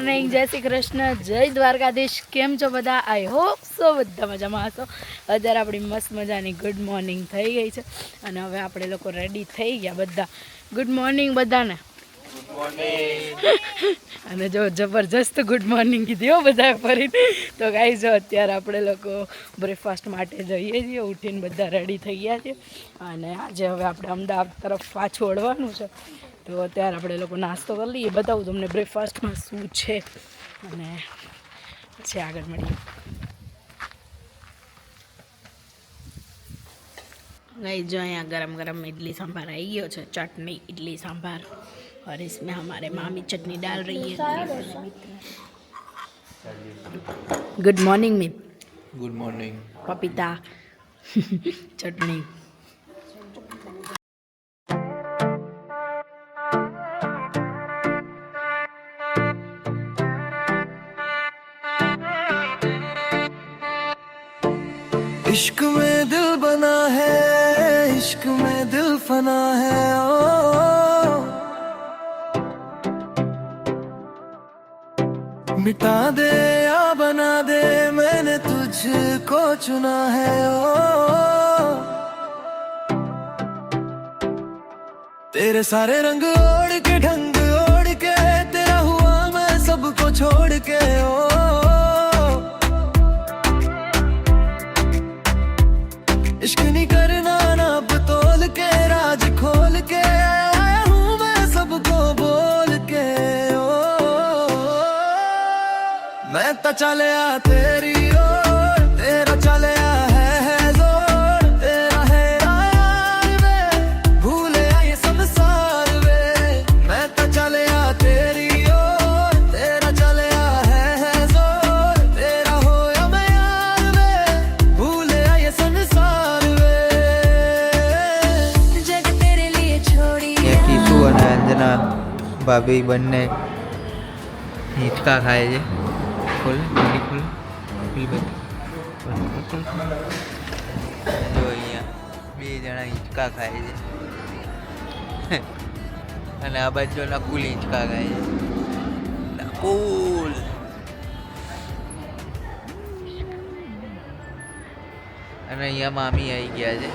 Morning. જય શ્રી કૃષ્ણ. જય દ્વારકાધીશ. કેમ છો બધા? આઈ હોપ સો બધા મજામાં હશો. અત્યારે આપણી મસ્ત મજાની ગુડ મોર્નિંગ થઈ ગઈ છે. અને હવે આપણે લોકો રેડી થઈ ગયા બધા. ગુડ મોર્નિંગ બધાને. અને જો જબરજસ્ત ગુડ મોર્નિંગ કીધી હો બધા ફરી તો ગાઈ જો અત્યારે આપણે લોકો બ્રેકફાસ્ટ માટે જઈએ છીએ. ઉઠીને બધા રેડી થઈ ગયા છે અને આજે હવે આપણે અમદાવાદ તરફ પાછું વળવાનું છે. તો અત્યારે આપણે લોકો નાસ્તો કરી લઈએ બતાવું તમને બ્રેકફાસ્ટમાં શું છે અને પછી આગળ મળીએ गई जो यहाँ गरम गरम इडली सांभर आई गयो છે चटनी इडली सांभर और इसमें हमारे मामी चटनी डाल रही है good morning Meet good morning पपीता चटनी चुना है, ओ। तेरे सारे रंग ओढ़ के, ढंग ओढ़ के, तेरा हुआ मैं सबको छोड़ के, ओ। इश्क नहीं करना ना बतोल के, राज खोल के, आया हूँ मैं सबको बोल के, ओ। मैं तो चलिया तेरी ભાભી બંને હિંચકા ખાય છે. ખોલ, ખોલ, ખોલ. જો અહીંયા બે જણા હિંચકા ખાય છે. અને આ બાજુ નકુલ હિંચકા ખાય છે. નકુલ. અને અહીંયા મામી આવી ગયા છે.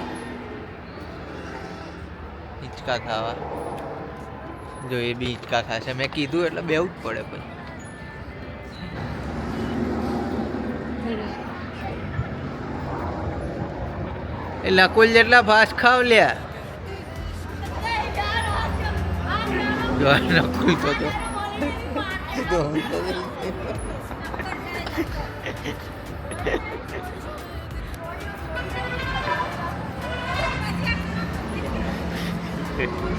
હિંચકા ખાવા. જો એ બી હિંચકા ખાશે મેં કીધું એટલે બેવું જ પડે પછી. એ લકુલ જેટલા ફાસ્ટ ખાવ લ્યા. જો નકુલ તો તો. તો હું?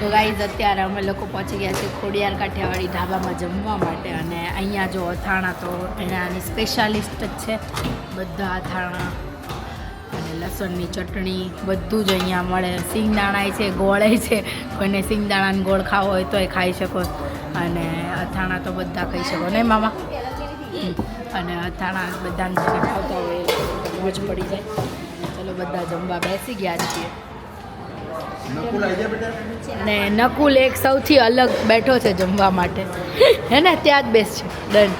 તો ગાઈઝ અત્યારે અમે લોકો પહોંચી ગયા છીએ ખોડિયાર કાઠિયાવાડી ઢાબામાં જમવા માટે અને અહીંયા જો અથાણા તો એનાની સ્પેશિયાલિસ્ટ જ છે. બધા અથાણા અને લસણની ચટણી બધું જ અહીંયા મળે. સિંગદાણાય છે ગોળે છે. કોઈને સિંગદાણાને ગોળ ખાવો હોય તો એ ખાઈ શકો. અને અથાણા તો બધા ખાઈ શકો. ને મામા? અને અથાણા બધાને ખાવતા હોય મોજ પડી જાય. ચલો બધા જમવા બેસી ગયા છીએ. અને નકુલ એક સૌથી અલગ બેઠો છે જમવા માટે. હે ને ત્યાં જ બેસ છે. ડન.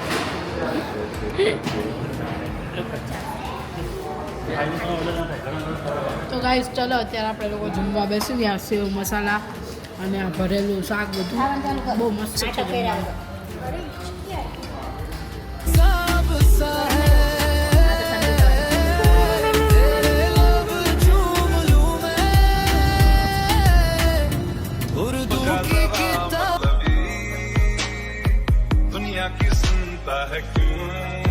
તો ગાઈસ ચલો અત્યારે આપણે લોકો જમવા બેસી ગયા સેવ મસાલા અને આ ભરેલું શાક બધું. બહુ મસ્ત છે सुनता है क्यों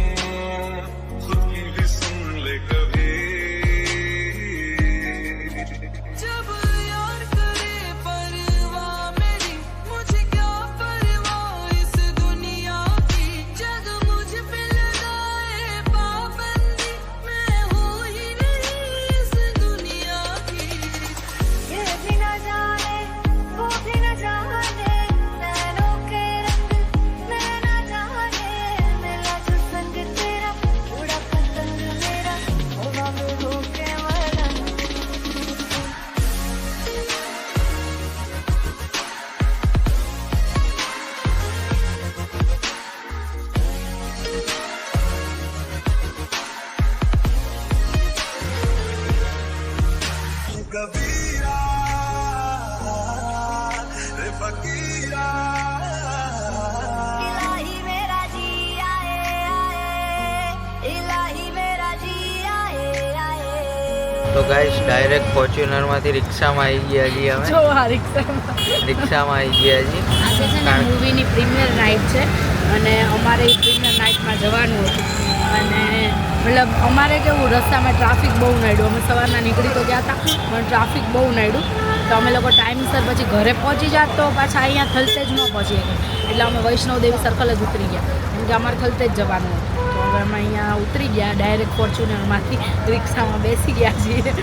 Direct ફોર્ચ્યુનરમાંથી રિક્ષામાં આવી ગયા છીએ અમે જો આ રિક્ષામાં રિક્ષામાં આવી ગયા છીએ આજે છે ને મૂવીની પ્રીમિયર નાઇટ છે અને અમારે એ પ્રીમિયર નાઇટમાં જવાનું હતું. અને મતલબ અમારે કેવું રસ્તામાં ટ્રાફિક બહુ નડ્યું. અમે સવારના નીકળી તો ગયા હતા પણ ટ્રાફિક બહુ નડ્યું. તો અમે લોકો ટાઈમસર પછી ઘરે પહોંચી જાત તો પાછા અહીંયા થલતેજ ન પહોંચી ગયા એટલે અમે વૈષ્ણવ દેવી સર્કલ જ ઉતરી ગયા. કેમ કે અમારે થલતેજ જવાનું હતું. તો હવે અમે અહીંયા ઉતરી ગયા ડાયરેક્ટ ફોર્ચ્યુનરમાંથી રિક્ષામાં બેસી ગયા છીએ.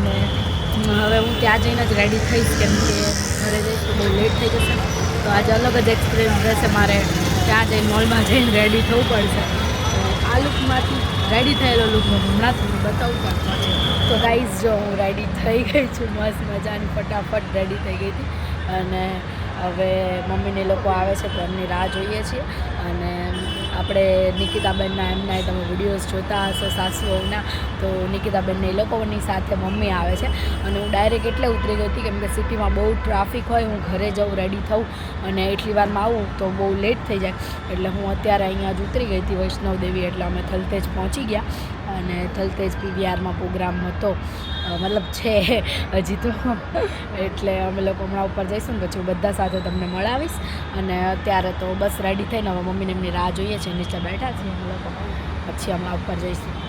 અને હવે હું ત્યાં જઈને જ રેડી થઈશ કેમ કે ઘરે જઈશ તો બહુ લેટ થઈ જશે. તો આજે અલગ જ એક્સપિરિયન્સ રહેશે મારે. ત્યાં જઈને મોલમાં જઈને રેડી થવું પડશે. તો આ લુકમાંથી રેડી થયેલો લુક હું હમણાં તમને બતાવું પણ તો ગાઈઝ જો હું રેડી થઈ ગઈ છું. મસ્ત મજાની ફટાફટ રેડી થઈ ગઈ હતી. અને હવે મમ્મીને લોકો આવે છે તો એમની રાહ જોઈએ છીએ. અને આપણે નિકિતાબેનના એમના તમે વિડીયોઝ જોતા હશો, સાસુઓના. તો નિકિતાબેનને એ લોકોની સાથે મમ્મી આવે છે. અને હું ડાયરેક્ટ એટલે ઉતરી ગઈ હતી કેમ કે સિટીમાં બહુ ટ્રાફિક હોય, હું ઘરે જાઉં રેડી થઉં અને એટલી વારમાં આવું તો બહુ લેટ થઈ જાય. એટલે હું અત્યારે અહીંયા જ ઉતરી ગઈ હતી વૈષ્ણવ દેવી એટલે અમે થલતેજ પહોંચી ગયા. અને થલતેજ પીવીઆરમાં પ્રોગ્રામ હતો. મતલબ છે હજી તો. એટલે અમે લોકો હમણાં ઉપર જઈશું ને પછી હું બધા સાથે તમને મળાવીશ. અને અત્યારે તો બસ રેડી થઈને હવે મમ્મીને એમની રાહ જોઈએ છે, નીચે બેઠા છીએ અમે લોકો. પછી હમણાં ઉપર જઈશું.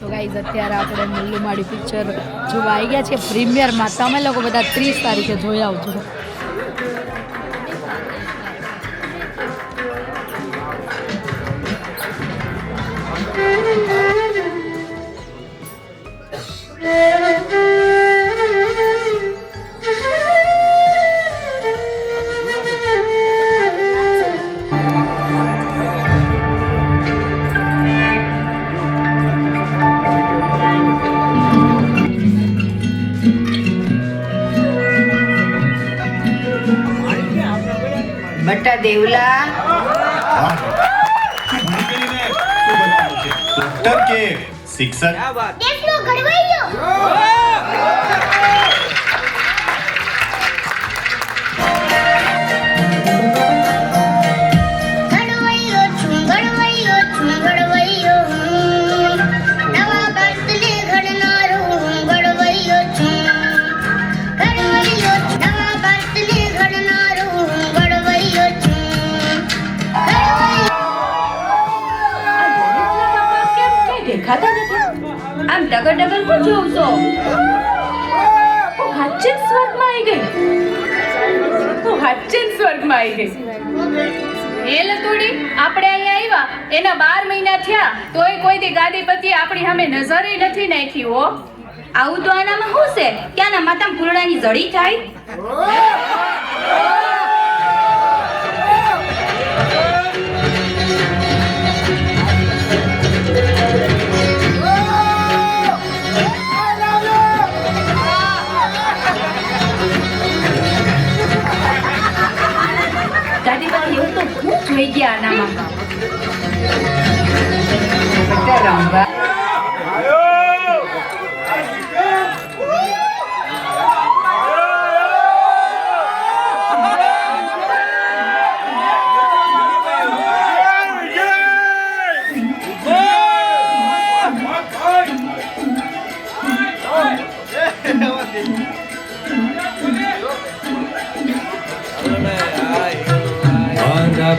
તો ગાઈઝ અત્યારે આપણે મુલ્લુમાળી પિક્ચર જોવા આવી ગયા છે પ્રીમિયરમાં તમે લોકો બધા ત્રીસ તારીખે જોઈ આવજો. બટા દેવલા. ડોક્ટર કે શિક્ષક? આમ ડગર ડગર પણ જોઉં છો? હાચે સ્વર્ગમાં આવી ગઈ. હું હાચે સ્વર્ગમાં આવી ગઈ. એ લતુડી, આપણે અહીંયા આવ્યા. એના બાર મહિના થયા. તોય કોઈ દી ગાદીપતિ આપણી સામે નજરે નથી નાખી, હો. આવું તો આનામાં શું છે? ક્યાંના માતા પૂર્ણાની જડી થાય? Yeah.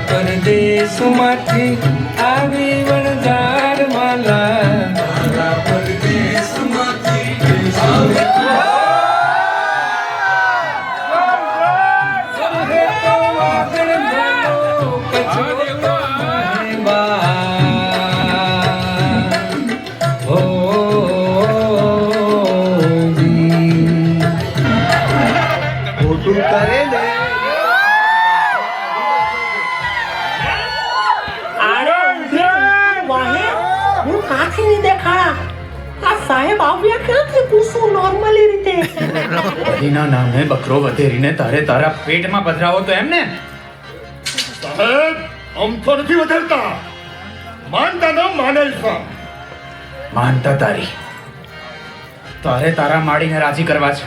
પરદેશમાંથી આવી વણઝાર માલા એના નામે બકરો વધેરીને તારે તારા પેટમાં પધરાવો તો એમ ને સાહેબ આમ તો નથી વધારતા. માનતા ન માનેલ છો. માનતા તારી. તારે તારા માડીને રાજી કરવા છે.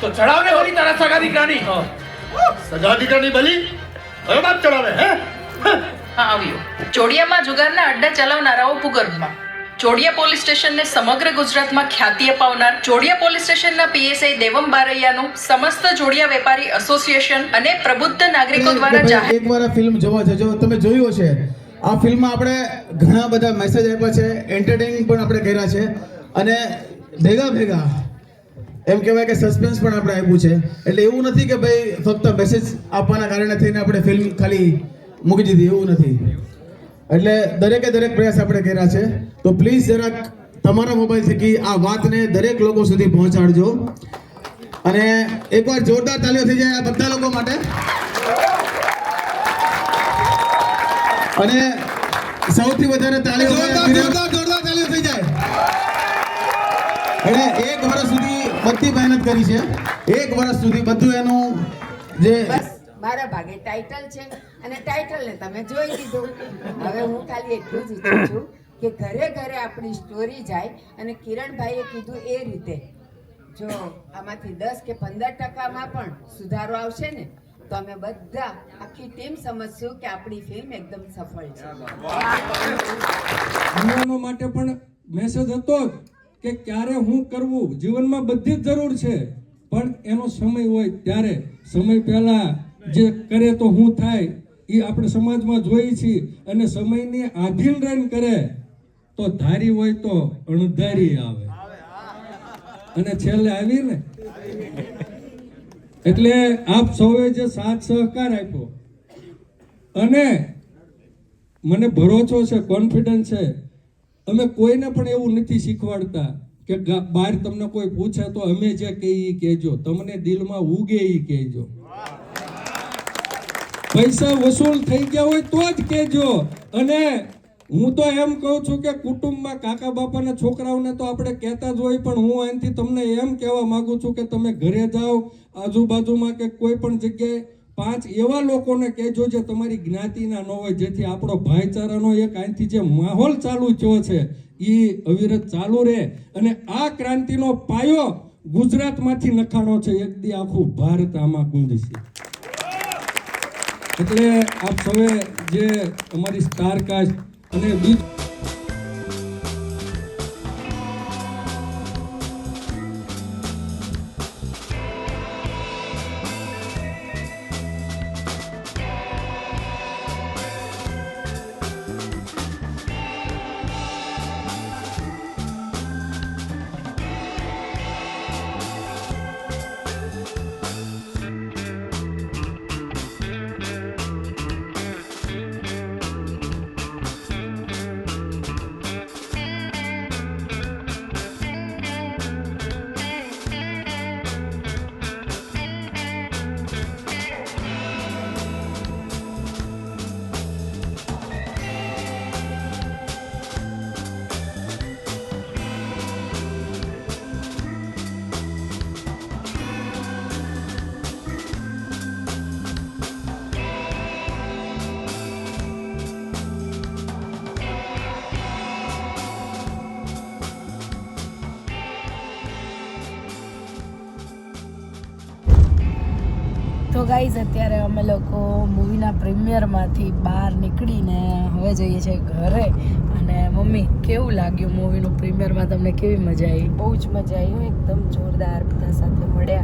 તો ચડાવ ને વળી તારા સગા દીકરાની. સગા દીકરાની બલી? હવે બાપ ચડાવે હા? આવ્યો. ચોડિયામાં જુગારના અડ્ડા ચલાવનારાઓ ભૂગર્ભમાં. ચોડિયા પોલીસ સ્ટેશનને સમગ્ર ગુજરાતમાં ખ્યાતિ અપાવનાર ચોડિયા પોલીસ સ્ટેશનના પીએસઆઈ દેવમ બારૈયાનું સમસ્ત ચોડિયા વેપારી એસોસિએશન અને પ્રબુદ્ધ નાગરિકો દ્વારા જાહેર એકવાર ફિલ્મ જોવા જજો. તમે જોયું હશે. આ ફિલ્મમાં આપણે ઘણા બધા મેસેજ આપ્યા છે. એન્ટરટેનિંગ પણ આપણે કર્યા છે. અને ભેગા ભેગા એમ કહેવાય કે સસ્પેન્સ પણ આપણે આપ્યું છે. એટલે એવું નથી કે ભાઈ ફક્ત મેસેજ આપવાના કારણે થઈને આપણે ફિલ્મ ખાલી મૂકી દીધી એવું નથી. એટલે દરેકે દરેક પ્રયાસ આપણે કર્યા છે. તો પ્લીઝ જરાક તમારા મોબાઈલ થકી આ વાતને દરેક લોકો સુધી પહોંચાડજો. અને એકવાર જોરદાર તાલીઓ થઈ જાય આ બધા લોકો માટે. અને સૌથી વધારે તાલીઓ જોરદાર જોરદાર તાલીઓ થઈ જાય. એટલે એક વર્ષ સુધી બધી મહેનત કરી છે. એક વર્ષ સુધી બધું એનું જે મારા ભાગે ટાઇટલ છે અને ટાઇટલને તમે જોઈ લીધું. હવે હું ખાલી એટલું જ ઈચ્છું છું કે ઘરે ઘરે આપણી સ્ટોરી જાય અને કિરણભાઈએ કીધું એ રીતે. જો આમાંથી દસ કે પંદર ટકામાં પણ સુધારો આવશે ને, તો અમે બધા આખી ટીમ સમજશું કે આપણી ફિલ્મ એકદમ સફળ છે. માટે પણ મેસેજ હતો જ કે ક્યારે હું કરવું? જીવનમાં બધી જ જરૂર છે. પણ એનો સમય હોય ત્યારે. સમય પહેલા જે કરે તો હું થાય, એ આપણે સમાજમાં જોઈએ છીએ અને સમયને આધીન રહીને કરે, તો ધારી હોય તો અણધારી આવે. અને છેલ્લે આવી ને? એટલે આપ સૌએ જે સાથ સહકાર આપ્યો, અને મને ભરોસો છે કોન્ફિડન્સ છે, અમે કોઈને પણ એવું નથી શીખવાડતા કે બહાર તમને કોઈ પૂછે તો અમે જે કહીએ કહેજો. તમને દિલમાં ઉગે એ કહેજો. પૈસા વસૂલ થઈ ગયા હોય તો જ કહેજો. અને હું તો એમ કહું છું કે કુટુંબમાં કાકા બાપાના છોકરાઓને તો આપણે કહેતા જ હોય, પણ હું અહીંથી તમને એમ કહેવા માગું છું કે તમે ઘરે જાઓ, આજુબાજુમાં કે કોઈ પણ જગ્યાએ પાંચ એવા લોકોને કહેજો જે તમારી જ્ઞાતિના ન હોય, જેથી આપણો ભાઈચારાનો એક અહીંથી જે માહોલ ચાલુ થયો છે એ અવિરત ચાલુ રહે. અને આ ક્રાંતિનો પાયો ગુજરાતમાંથી નખાણો છે. એક દી આખું ભારત આમાં ગુંજશે એટલે આપ સૌએ જે અમારી સ્ટાર કાસ્ટ અને બીજું ગાઈઝ અત્યારે અમે લોકો મૂવીના પ્રીમિયરમાંથી બહાર નીકળીને હવે જઈએ છીએ ઘરે. અને મમ્મી કેવું લાગ્યું મૂવીનું પ્રીમિયરમાં તમને કેવી મજા આવી? બહુ જ મજા આવી એકદમ જોરદાર બધા સાથે મળ્યા.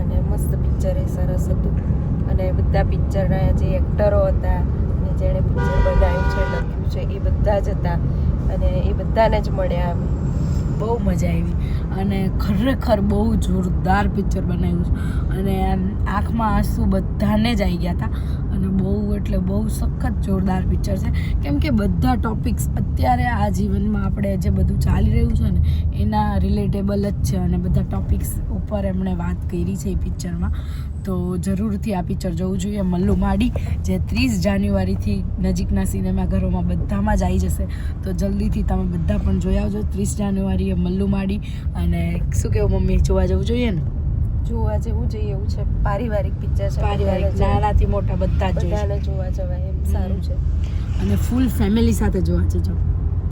અને મસ્ત પિક્ચર એ સરસ હતું. અને બધા પિક્ચરના જે એક્ટરો હતા અને જેણે પિક્ચર બનાવ્યું છે લખ્યું છે એ બધા જ હતા. અને એ બધાને જ મળ્યા અમે બહુ મજા આવી. અને ખરેખર બહુ જોરદાર પિક્ચર બનાવ્યું છે. અને આંખમાં આંસુ બધાને જ આવી ગયા હતા અને બહુ એટલે બહુ સખત જોરદાર પિક્ચર છે. કેમ કે બધા ટોપિક્સ અત્યારે આ જીવનમાં આપણે જે બધું ચાલી રહ્યું છે ને, એના રિલેટેબલ જ છે અને બધા ટોપિક્સ ઉપર એમણે વાત કરી છે એ પિક્ચરમાં. તો જરૂરથી આ પિક્ચર જોવું જોઈએ. મલ્લુ માડી જે ત્રીસ જાન્યુઆરીથી નજીકના સિનેમાઘરોમાં બધામાં જ આવી જશે. તો જલ્દીથી તમે બધા પણ જોઈ આવજો. ત્રીસ જાન્યુઆરીએ મલ્લુ માડી અને શું કેવું મમ્મી જોવા જવું જોઈએ ને? જોવા જેવું જોઈએ એવું છે. પારિવારિક પિક્ચર છે. પારિવારિક નાનાથી મોટા બધા જ જોવા જવાય એમ. સારું છે. અને ફૂલ ફેમિલી સાથે જોવા જજો.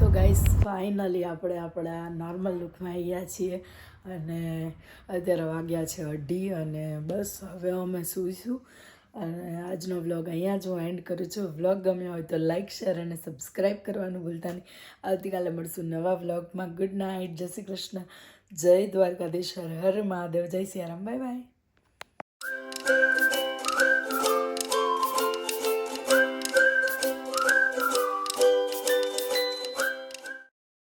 તો ગાઈસ ફાઇનલી આપણે આપણા નોર્મલ લુકમાં આવ્યા છીએ અને અત્યારે વાગ્યા છે અઢી અને બસ હવે અમે સૂઈશું. અને આજનો વ્લોગ અહીંયા જ હું એન્ડ કરું છું. વ્લોગ ગમ્યો હોય તો લાઇક શેર અને સબસ્ક્રાઈબ કરવાનું ભૂલતા નહીં. આવતીકાલે મળશું નવા વ્લોગમાં ગુડ નાઇટ જય શ્રી કૃષ્ણ. જય દ્વારકાધીશ. હર હર મહાદેવ. જય સિયારામ. Bye bye